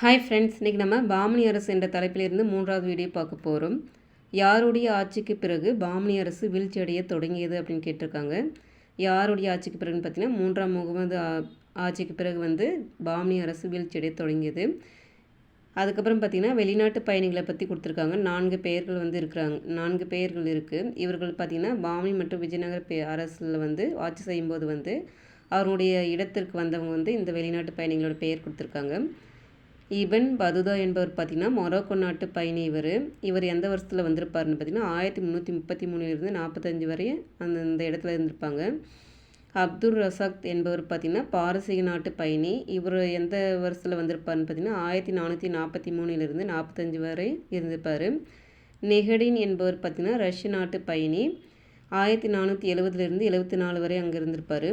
Hi friends இன்றைக்கி நம்ம பாமணி அரசு என்ற தலைப்பிலிருந்து மூன்றாவது வீடியோ பார்க்க போகிறோம் யாருடைய ஆட்சிக்கு பிறகு பாமணி அரசு வீழ்ச்சியடைய தொடங்கியது அப்படின்னு கேட்டிருக்காங்க. யாருடைய ஆட்சிக்கு பிறகுன்னு பார்த்தீங்கன்னா மூன்றாம் முகமது ஆட்சிக்கு பிறகு வந்து பாமணி அரசு வீழ்ச்சியடைய தொடங்கியது. அதுக்கப்புறம் பார்த்திங்கன்னா வெளிநாட்டு பயணிகளை பற்றி கொடுத்துருக்காங்க. நான்கு பெயர்கள் வந்து இருக்கிறாங்க நான்கு பெயர்கள் இருக்குது இவர்கள் பார்த்திங்கன்னா பாமணி மற்றும் விஜயநகர பே அரசில் வந்து ஆட்சி செய்யும்போது வந்து அவருடைய இடத்திற்கு வந்தவங்க வந்து இந்த வெளிநாட்டு பயணிகளோட பெயர் கொடுத்துருக்காங்க. இவன் பதுதா என்பவர் பார்த்திங்கன்னா மொரோக்கோ நாட்டு பயணி இவர். இவர் எந்த வருஷத்தில் வந்திருப்பாருன்னு பார்த்திங்கன்னா ஆயிரத்தி முந்நூற்றி முப்பத்தி மூணுலேருந்து நாற்பத்தஞ்சு வரை அந்த இந்த இடத்துல இருந்திருப்பாங்க. அப்துல் ரசாக் என்பவர் பார்த்திங்கன்னா பாரசீக நாட்டு பயணி. இவர் எந்த வருஷத்தில் வந்திருப்பார்னு பார்த்திங்கன்னா ஆயிரத்தி நானூற்றி நாற்பத்தி மூணுலேருந்து நாற்பத்தஞ்சு வரை இருந்திருப்பார். நெஹடின் என்பவர் பார்த்திங்கன்னா ரஷ்ய நாட்டு பயணி. ஆயிரத்தி நானூற்றி எழுபதுலேருந்து எழுபத்தி நாலு வரை அங்கே இருந்திருப்பார்.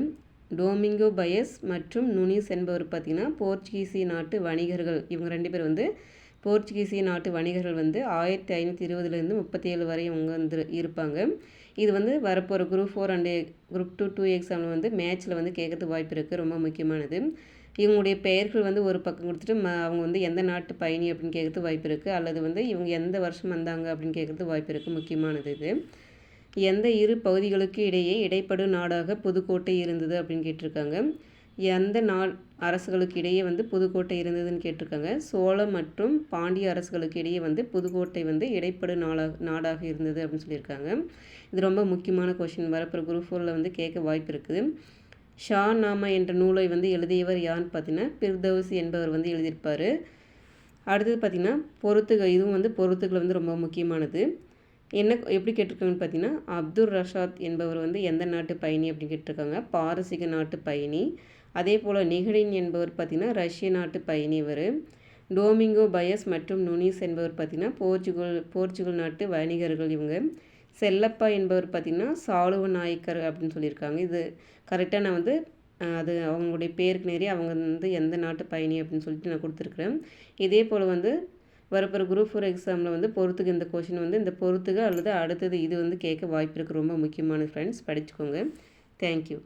டோமிங்கோ பயஸ் மற்றும் நுனிஸ் என்பவர் பார்த்திங்கன்னா போர்ச்சுகீசிய நாட்டு வணிகர்கள். இவங்க ரெண்டு பேர் வந்து போர்ச்சுகீசிய நாட்டு வணிகர்கள் வந்து ஆயிரத்தி ஐநூற்றி இருபதுலேருந்து முப்பத்தி ஏழு வரை அவங்க வந்து இருப்பாங்க. இது வந்து வரப்போகிற group four and group two two எக்ஸாமில் வந்து மேட்ச்சில் வந்து கேட்கறதுக்கு வாய்ப்பு இருக்குது ரொம்ப முக்கியமானது. இவங்களுடைய பெயர்கள் வந்து ஒரு பக்கம் கொடுத்துட்டு ம அவங்க வந்து எந்த நாட்டு பயணி அப்படின்னு கேட்கறதுக்கு வாய்ப்பு இருக்குது அல்லது வந்து இவங்க எந்த வருஷம் வந்தாங்க அப்படின்னு கேட்கறதுக்கு வாய்ப்பு இருக்குது முக்கியமானது இது. எந்த இரு பகுதிகளுக்கு இடையே இடைப்படு நாடாக புதுக்கோட்டை இருந்தது அப்படின்னு கேட்டிருக்காங்க. எந்த நாள் அரசுகளுக்கு இடையே வந்து புதுக்கோட்டை இருந்ததுன்னு கேட்டிருக்காங்க. சோழ மற்றும் பாண்டிய அரசுகளுக்கு இடையே வந்து புதுக்கோட்டை வந்து இடைப்படு நாளாக நாடாக இருந்தது அப்படின்னு சொல்லியிருக்காங்க. இது ரொம்ப முக்கியமான கொஷின் வரப்புற குரூப் ஃபோரில் வந்து கேட்க வாய்ப்பு இருக்குது. ஷா நாமா என்ற நூலை வந்து எழுதியவர் யாருன்னு பார்த்தீங்கன்னா பிர்தௌசி என்பவர் வந்து எழுதியிருப்பார். அடுத்தது பார்த்திங்கன்னா பொறுத்துக. இதுவும் வந்து பொறுத்துக்கள் வந்து ரொம்ப முக்கியமானது. என்ன எப்படி கேட்டிருக்காங்கன்னு பார்த்தீங்கன்னா அப்துல் ரஷாத் என்பவர் வந்து எந்த நாட்டு பயணி அப்படின்னு கேட்டிருக்காங்க. பாரசீக நாட்டு பயணி. அதே போல் நிகழின் என்பவர் பார்த்திங்கன்னா ரஷ்ய நாட்டு பயணி இவர். டோமிங்கோ பயஸ் மற்றும் நுனிஸ் என்பவர் பார்த்திங்கன்னா போர்ச்சுகல் போர்ச்சுகல் நாட்டு வணிகர்கள் இவங்க. செல்லப்பா என்பவர் பார்த்திங்கன்னா சாலுவ நாயக்கர் அப்படின்னு சொல்லியிருக்காங்க. இது கரெக்டாக நான் வந்து அது அவங்களுடைய பேருக்கு நேரே அவங்க வந்து எந்த நாட்டு பயணி அப்படின்னு சொல்லிட்டு நான் கொடுத்துருக்குறேன். இதே போல் வந்து வரப்போகிற குரூப் ஃபோர் எக்ஸாமில் வந்து பொறுத்துக்கு இந்த கொஷின் வந்து இந்த பொறுத்துக்கு அல்லது அடுத்தது இது வந்து கேட்க வாய்ப்பு இருக்குது ரொம்ப முக்கியமான ஃப்ரெண்ட்ஸ் படிச்சுக்கோங்க. தேங்க்யூ